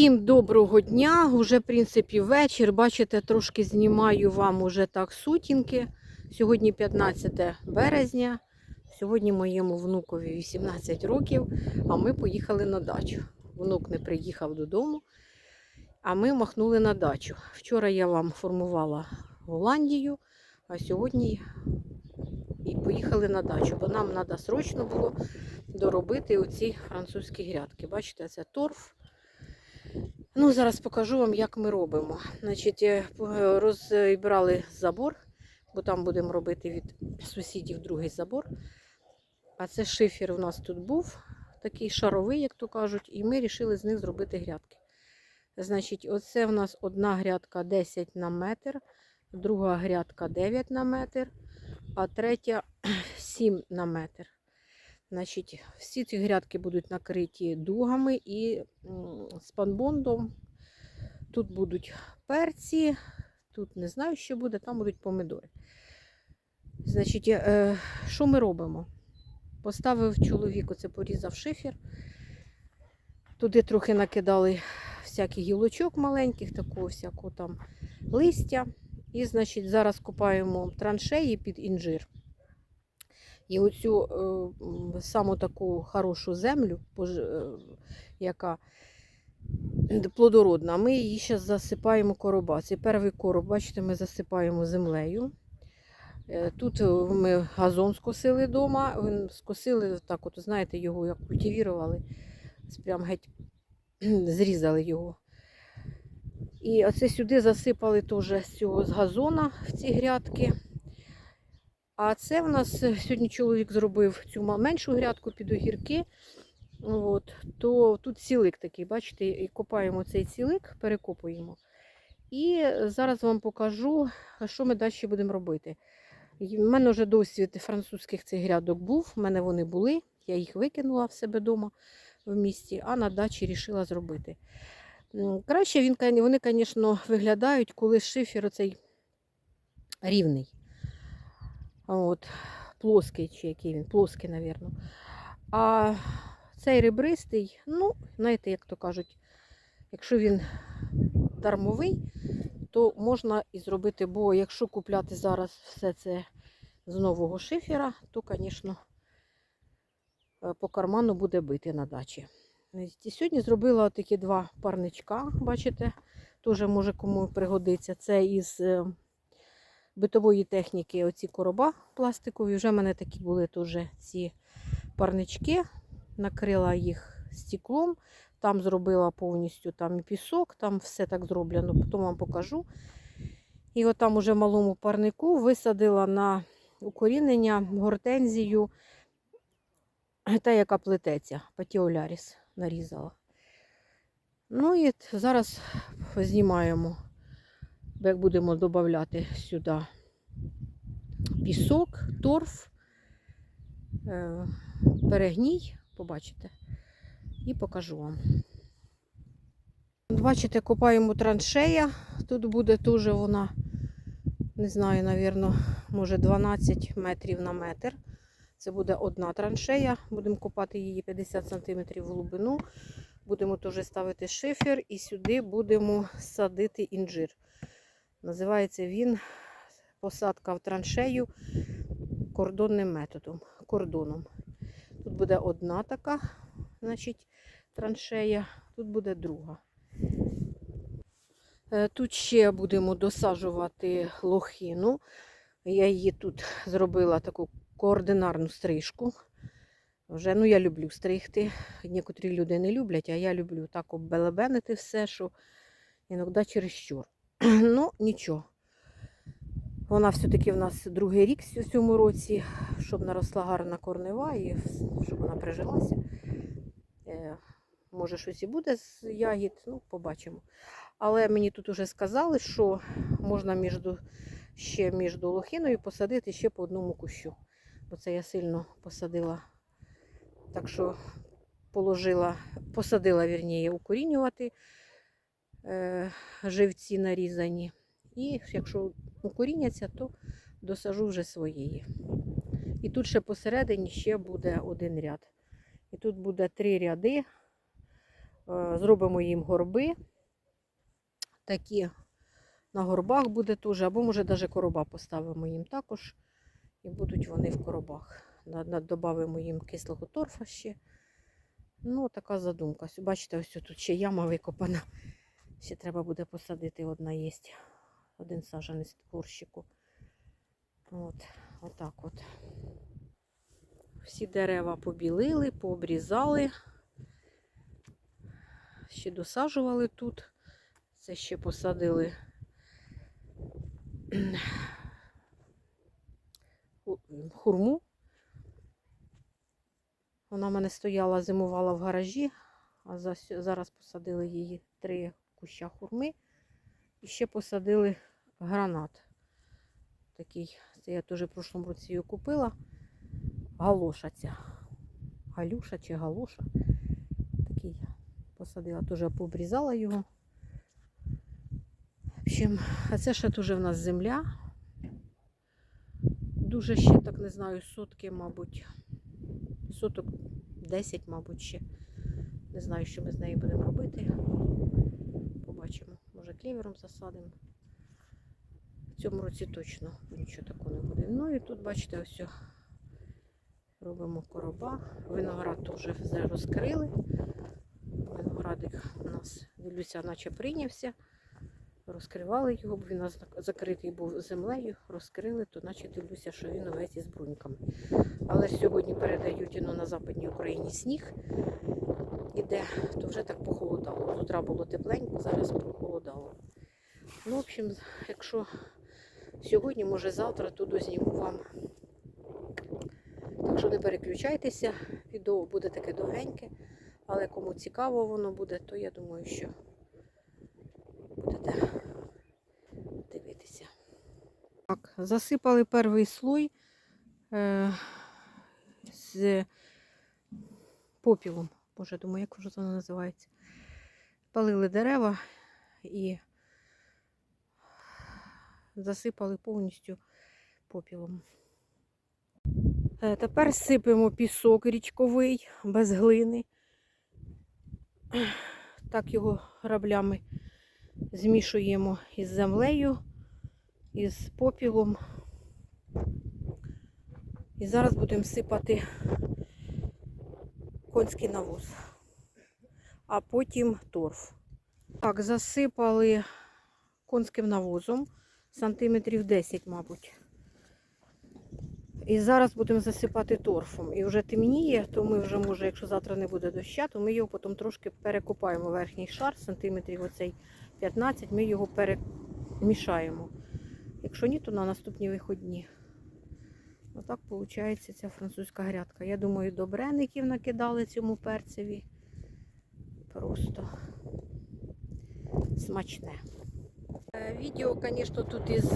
Всім доброго дня. Уже, в принципі, вечір. Бачите, трошки знімаю вам уже так сутінки. Сьогодні 15 березня. Сьогодні моєму внукові 18 років, а ми поїхали на дачу. Внук не приїхав додому, а ми махнули на дачу. Вчора я вам формувала Голландію, а сьогодні і поїхали на дачу, бо нам треба срочно було доробити оці французькі грядки. Бачите, це торф. Ну, зараз покажу вам, як ми робимо. Значить, е, розібрали забор, бо там будемо робити від сусідів другий забор. А це шифер у нас тут був, такий шаровий, як то кажуть, і ми вирішили з них зробити грядки. Значить, оце в нас одна грядка 10 на метр, друга грядка 9 на метр, а третя 7 на метр. Значить, всі ці грядки будуть накриті дугами і спанбондом. Тут будуть перці, тут не знаю, що буде, там будуть помидори. Значить, е, що ми робимо? Поставив чоловік, оце порізав шифер. Туди трохи накидали всяких гілочок маленьких, такого всякого там листя. І, значить, зараз купаємо траншеї під інжир. І оцю е, саму таку хорошу землю, е, яка плодородна, ми її зараз засипаємо короба. Це перший короб, бачите, ми засипаємо землею. Е, Тут е, ми газон скосили вдома, скосили, так от, знаєте, його як культивірували, прям геть зрізали його. І оце сюди засипали теж з цього з газона в ці грядки. А це в нас е, сьогодні чоловік зробив цю меншу грядку під огірки. От, то тут цілик такий, бачите, і копаємо цей цілик, перекопуємо. І зараз вам покажу, що ми далі будемо робити. У мене вже досвід французьких цих грядок був, в мене вони були, я їх викинула в себе вдома в місті, а на дачі вирішила зробити. Краще він, вони, звісно, виглядають, коли шифер оцей рівний. От, плоский, чи який він, плоский, мабуть. А цей ребристий, ну, знаєте, як то кажуть, якщо він дармовий, то можна і зробити, бо якщо купляти зараз все це з нового шифера, то, звісно, е, по карману буде бити на дачі. І сьогодні зробила такі два парничка, бачите, теж може кому пригодиться. Це із е, битової техніки оці короба пластикові. Вже в мене такі були теж ці парнички. Накрила їх стеклом. Там зробила повністю там і пісок, там все так зроблено, потім вам покажу. І от там уже малому парнику висадила на укорінення гортензію, та, яка плететься, патіоляріс нарізала. Ну і зараз знімаємо, як будемо додати сюди пісок, торф, е, перегній, побачите, і покажу вам. Бачите, копаємо траншея. Тут буде теж вона, не знаю, навірно, може 12 метрів на метр. Це буде одна траншея. Будемо копати її 50 см в глибину. Будемо теж ставити шифер і сюди будемо садити інжир. Називається він посадка в траншею кордонним методом. кордоном. Тут буде одна така, значить, траншея, тут буде друга. Е, Тут ще будемо досаджувати лохину. Я її тут зробила таку координарну стрижку. Вже, ну, я люблю стригти. Некоторі люди не люблять, а я люблю так оббелебенити все, що іноді чересчур. ну, нічого. Вона все-таки в нас другий рік в цьому році, щоб наросла гарна корнева і щоб вона прижилася. Е, може, щось і буде з ягід, ну, побачимо. Але мені тут уже сказали, що можна між, ще між лохиною посадити ще по одному кущу. Бо це я сильно посадила. Так що положила, посадила, вірніше, укорінювати живці нарізані. І якщо укоріняться, то досажу вже своєї. І тут ще посередині ще буде один ряд. І тут буде три ряди Е, Зробимо їм горби. Такі на горбах буде теж, або може навіть короба поставимо їм також. І будуть вони в коробах. Додамо їм кислого торфа ще. Ну, така задумка. Бачите, ось тут ще яма викопана. Ще треба буде посадити, одна є. Один саджанець в горщику. От, отак от. Всі дерева побілили, пообрізали. Ще досаджували тут. Це ще посадили хурму. Вона в мене стояла, зимувала в гаражі, а зараз посадили її три куща хурми. І ще посадили гранат. Такий, це я теж в прошлому році її купила. Галоша ця. Галюша чи галоша. Такий посадила, теж пообрізала його. В общем, а це ще теж в нас земля. Дуже ще так не знаю, сотки, мабуть. Соток 10, мабуть, ще. Не знаю, що ми з нею будемо робити. Клівером засадимо. В цьому році точно нічого такого не буде. Ну і тут, бачите, ось робимо короба. Виноград теж вже розкрили. Виноградик у нас, дивлюся, наче прийнявся. Розкривали його, бо він закритий був землею, розкрили, то наче дивлюся, що він увесь із бруньками. Але сьогодні передають ну, на Западній Україні сніг іде, то вже так похолодало. З утра було тепленько, зараз похолодало. Ну, в общем, якщо сьогодні, може завтра, то дозніму вам. Так що не переключайтеся, відео буде таке довгеньке, але кому цікаво воно буде, то я думаю, що будете дивитися. Так, засипали перший слой е, з попілом. Боже, думаю, як вже воно називається. Палили дерева і засипали повністю попілом. Е, Тепер сипемо пісок річковий без глини. Так його граблями змішуємо із землею, із попілом. І зараз будемо сипати конський навоз, а потім торф. Так, засипали конським навозом сантиметрів 10, мабуть. І зараз будемо засипати торфом. І вже темніє, то ми вже, може, якщо завтра не буде доща, то ми його потім трошки перекопаємо верхній шар, сантиметрів оцей 15, ми його перемішаємо. Якщо ні, то на наступні виходні. Отак виходить ця французька грядка. Я думаю, до бреників накидали цьому перцеві. Просто смачне. Е, Відео, звісно, тут із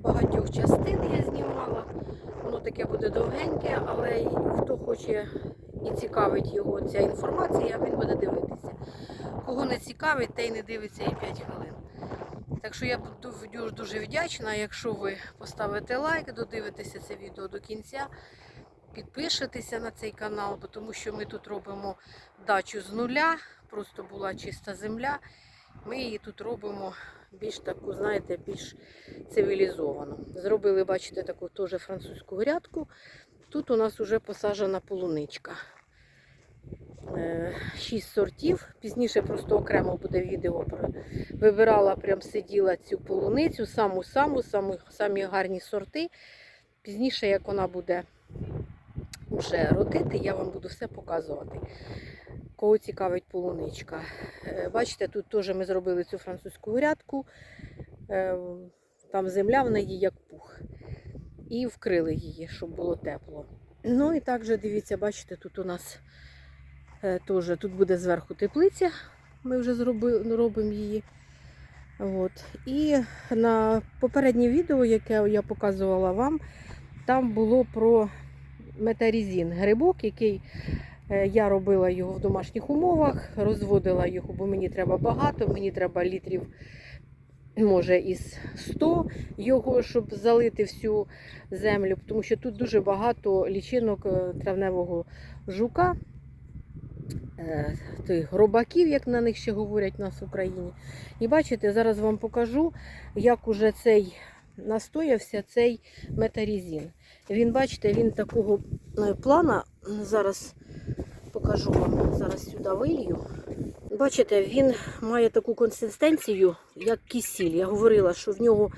багатьох частин я знімала. Воно таке буде довгеньке, але хто хоче і цікавить його ця інформація, він буде дивитися. Кого не цікавить, той не дивиться і 5 хвилин. Так що я буду дуже- вдячна, якщо ви поставите лайк, додивитеся це відео до кінця, підпишетеся на цей канал, тому що ми тут робимо дачу з нуля, просто була чиста земля. Ми її тут робимо більш таку, знаєте, більш цивілізовану. Зробили, бачите, таку теж французьку грядку. Тут у нас вже посаджена полуничка. Е, Шість сортів. Пізніше просто окремо буде відео. Вибирала, прям сиділа цю полуницю, саму-саму, саму, самі гарні сорти. Пізніше, як вона буде вже родити, я вам буду все показувати. Кого цікавить полуничка. Е, Бачите, тут теж ми зробили цю французьку грядку. Е, Там земля в неї як пух. І вкрили її, щоб було тепло. Ну і також дивіться, бачите, тут у нас теж тут буде зверху теплиця. Ми вже зроби, робимо її. От. І на попереднє відео, яке я показувала вам, там було про метарізін грибок, який е, я робила його в домашніх умовах, розводила його, бо мені треба багато, мені треба літрів, може, із 100 його, щоб залити всю землю, тому що тут дуже багато лічинок е, травневого жука. Е, тих робаків, як на них ще говорять нас в Україні. І бачите, зараз вам покажу, як уже цей настоявся цей метарізін. Він, бачите, він такого е, плана, зараз покажу вам, зараз сюди вилью. Бачите, він має таку консистенцію, як кисіль. Я говорила, що в нього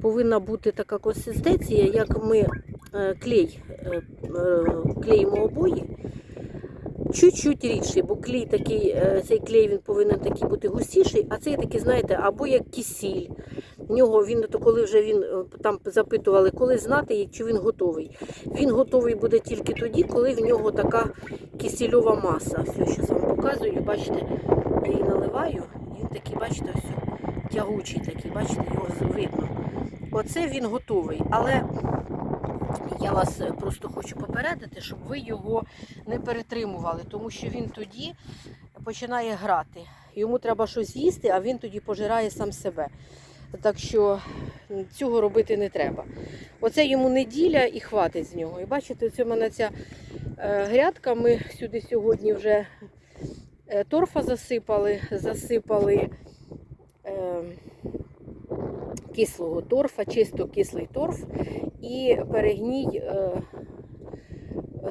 повинна бути така консистенція, як ми е, клей клеїмо обої. Чуть-чуть рідший, бо клей такий, е, цей клей він повинен такий бути густіший, а цей такий, знаєте, або як кисіль. В нього він то коли вже він е, там запитували, коли знати, якщо він готовий. Він готовий буде тільки тоді, коли в нього така кисельова маса. Все, зараз вам показую. Бачите, я її наливаю. Він такий, бачите, ось тягучий такий, бачите, його видно. Оце він готовий. Але я вас е, просто хочу попередити, щоб ви його не перетримували, тому що він тоді починає грати. Йому треба щось їсти, а він тоді пожирає сам себе. Так що цього робити не треба. Оце йому неділя і хватить з нього. І бачите, це в мене ця е, грядка. Ми сюди сьогодні вже е, торфа засипали, засипали е, кислого торфа, чисто кислий торф і перегній. Е,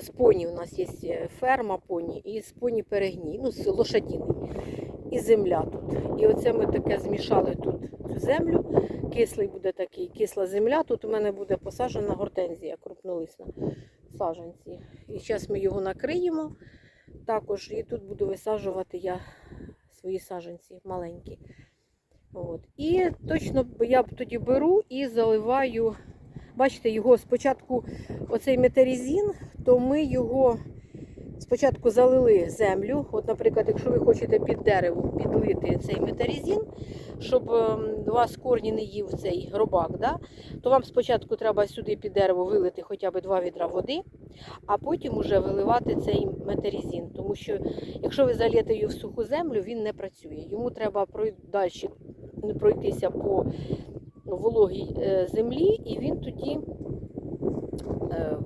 з поні у нас є ферма поні, і з поні перегній, ну, лошадіний. І земля тут. І оце ми таке змішали тут цю землю. Кислий буде такий, кисла земля. Тут у мене буде посаджена гортензія крупнолисна саджанці. І зараз ми його накриємо також. І тут буду висаджувати я свої саджанці маленькі. От. І точно я тоді беру і заливаю. Бачите, його спочатку оцей метарізін, то ми його спочатку залили землю. От, наприклад, якщо ви хочете під дерево підлити цей метарізін, щоб ем, у вас корні не їв цей робак, да? то вам спочатку треба сюди під дерево вилити хоча б два відра води, а потім уже виливати цей метарізін. Тому що якщо ви залієте його в суху землю, він не працює. Йому треба далі пройтися по вологій е, землі, і він тоді е,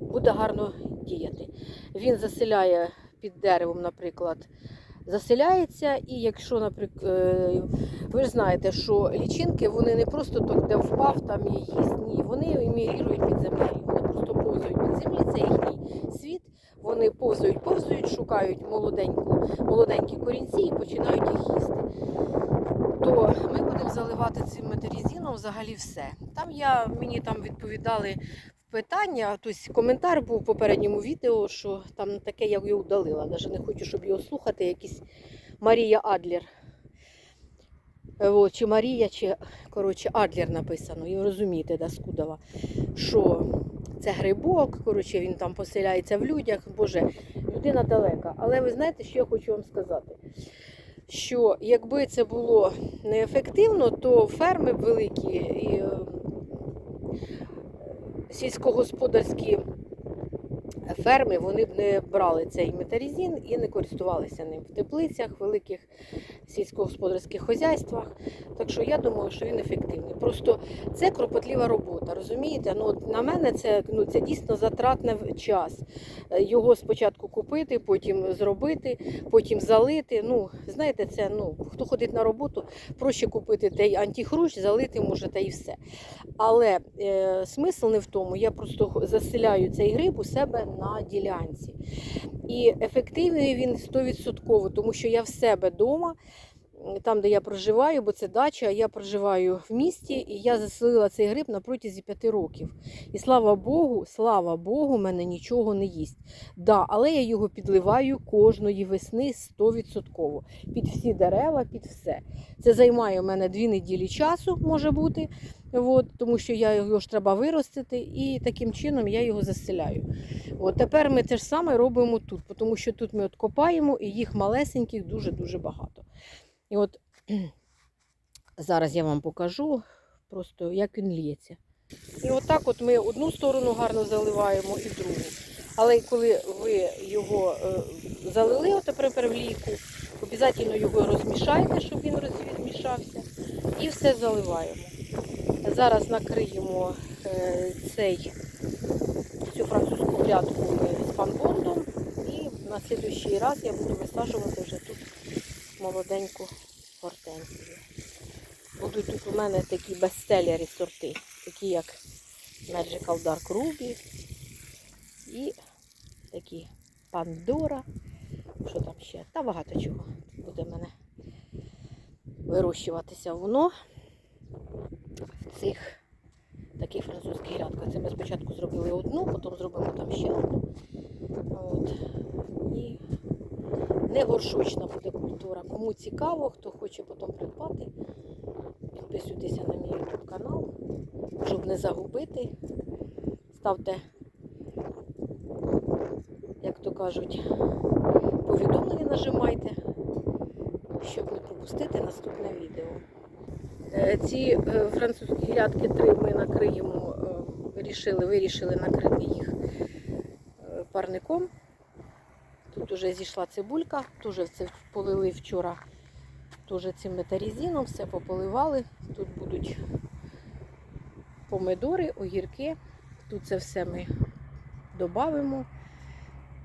буде гарно діяти. Він заселяє під деревом, наприклад, заселяється, і якщо, наприклад, ви ж знаєте, що лічинки вони не просто так, де впав, там і їсть. Ні, вони емігрують під землею. Вони просто повзають під землі, це їхній світ. Вони повзають, повзають, шукають молоденьку, молоденькі корінці і починають їх їсти. То ми будемо заливати цим метарізіном взагалі все. Там я мені там відповідали питання, тобто коментар був в попередньому відео, що там таке я його удалила. Навіть не хочу, щоб його слухати, якийсь Марія Адлер. Е, чи Марія, чи коротше, Адлер написано, і розумієте, да, Скудова, що це грибок, коротше, він там поселяється в людях. Боже, людина далека. Але ви знаєте, що я хочу вам сказати? Що якби це було неефективно, то ферми великі і е, сільськогосподарські ферми вони б не брали цей метарізін і не користувалися ним в теплицях, великих сільськогосподарських хозяйствах. Так що я думаю, що він ефективний. Просто це кропотлива робота, розумієте? Ну, от на мене це, ну, це дійсно затратне в час. Е, Його спочатку купити, потім зробити, потім залити. Ну, знаєте, це ну, хто ходить на роботу, проще купити той антихрущ, залити може та і все. Але е, смисл не в тому. Я просто заселяю цей гриб у себе на ділянці. І ефективний він 100%, тому що я в себе вдома, там, де я проживаю, бо це дача, я проживаю в місті, і я заселила цей гриб на протязі 5 років. І слава Богу, слава Богу, мене нічого не їсть. Да, але я його підливаю кожної весни 100%. Під всі дерева, під все. Це займає у мене 2 неділі часу, може бути. От, тому що я його ж треба виростити, і таким чином я його заселяю. От тепер ми те ж саме робимо тут, тому що тут ми от копаємо, і їх малесеньких дуже-дуже багато. І от зараз я вам покажу просто, як він лється. І отак от ми одну сторону гарно заливаємо і другу. Але коли ви його е, залили от тепер в лійку, обов'язково його розмішайте, щоб він розмішався. І все заливаємо. Зараз накриємо е, цей, цю французьку грядку з панбондом і на слідуючий раз я буду висаджувати вже тут молоденьку гортензію. Будуть тут у мене такі бестселери сорти, такі як Magical Dark Ruby і такі Pandora. Що там ще? Та багато чого буде в мене вирощуватися воно в цих таких французьких грядках. Це ми спочатку зробили одну, потім зробимо там ще одну. От. Не горшочна буде культура. Кому цікаво, хто хоче потім придбати, підписуйтеся на мій YouTube канал, щоб не загубити. Ставте, як то кажуть, повідомлення нажимайте, щоб не пропустити наступне відео. Е, Ці е, французькі грядки три ми накриємо, е, вирішили, вирішили накрити їх парником. Тут вже зійшла цибулька, теж це полили вчора теж цим метарізіном, все пополивали. Тут будуть помидори, огірки. Тут це все ми додамо.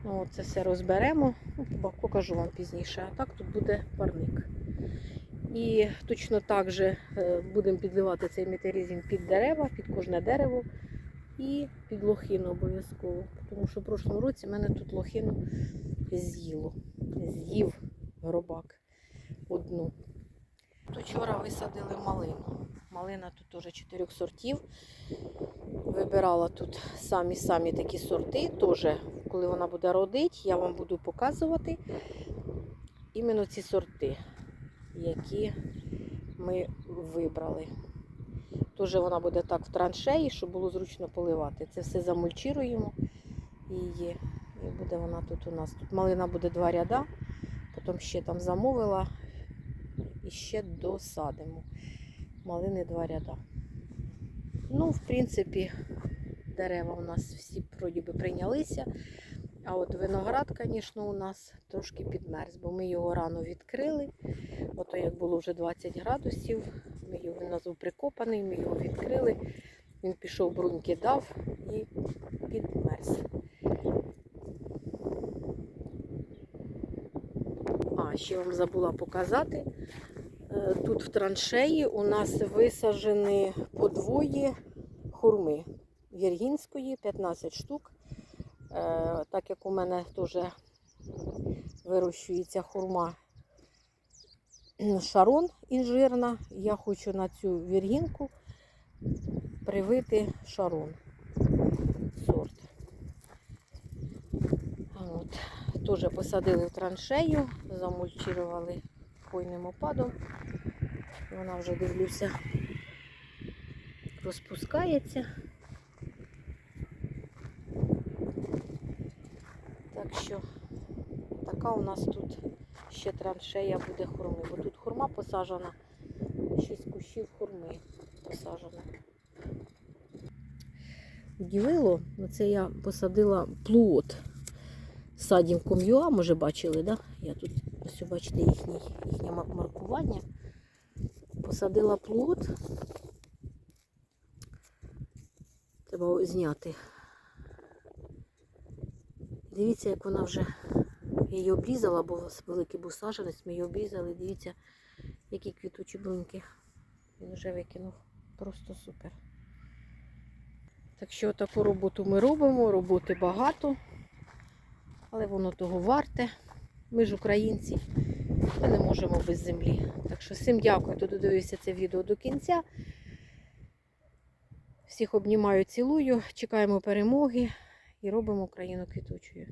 Ну, це все розберемо. Ну, покажу вам пізніше. А так тут буде парник. І точно так же е, будемо підливати цей метарізін під дерева, під кожне дерево і під лохину обов'язково. Тому що в прошлому році в мене тут лохину з'їло. З'їв гробак одну. Тут вчора висадили малину. Малина тут теж чотирьох сортів. Вибирала тут самі-самі такі сорти. Теж, коли вона буде родити, я вам буду показувати іменно ці сорти, які ми вибрали. Теж вона буде так в траншеї, щоб було зручно поливати. Це все замульчируємо її. І буде вона тут у нас. Тут малина буде два ряда, потім ще там замовила і ще досадимо. Малини два ряда. Ну, в принципі, дерева у нас всі вроді прийнялися. А от виноград, звісно, у нас трошки підмерз, бо ми його рано відкрили. Ото як було вже 20 градусів, ми його, він у нас був прикопаний, ми його відкрили. Він пішов бруньки дав і підмерз. А, ще вам забула показати. Е, Тут в траншеї у нас висаджені подвої хурми віргінської, 15 штук. Е, Так як у мене теж вирощується хурма шарон інжирна, я хочу на цю віргінку привити шарон сорт. От. Теж посадили в траншею, замульчували хвойним опадом. Вона вже дивлюся, розпускається. Так що така у нас тут ще траншея буде хурми. Бо тут хурма посаджена, 6 кущів хурми посаджено. Удивило, оце я посадила плод садівком ЮА, може бачили, да? Я тут ось бачите їхній, їхнє маркування. Посадила плод. Треба зняти. Дивіться, як вона вже я її обрізала, бо великий був саджанець, ми її обрізали. Дивіться, які квітучі бруньки. Він вже викинув. Просто супер. Так що таку роботу ми робимо, роботи багато, але воно того варте. Ми ж українці, ми не можемо без землі. Так що всім дякую, хто додивився це відео до кінця. Всіх обнімаю, цілую, чекаємо перемоги і робимо Україну квітучою.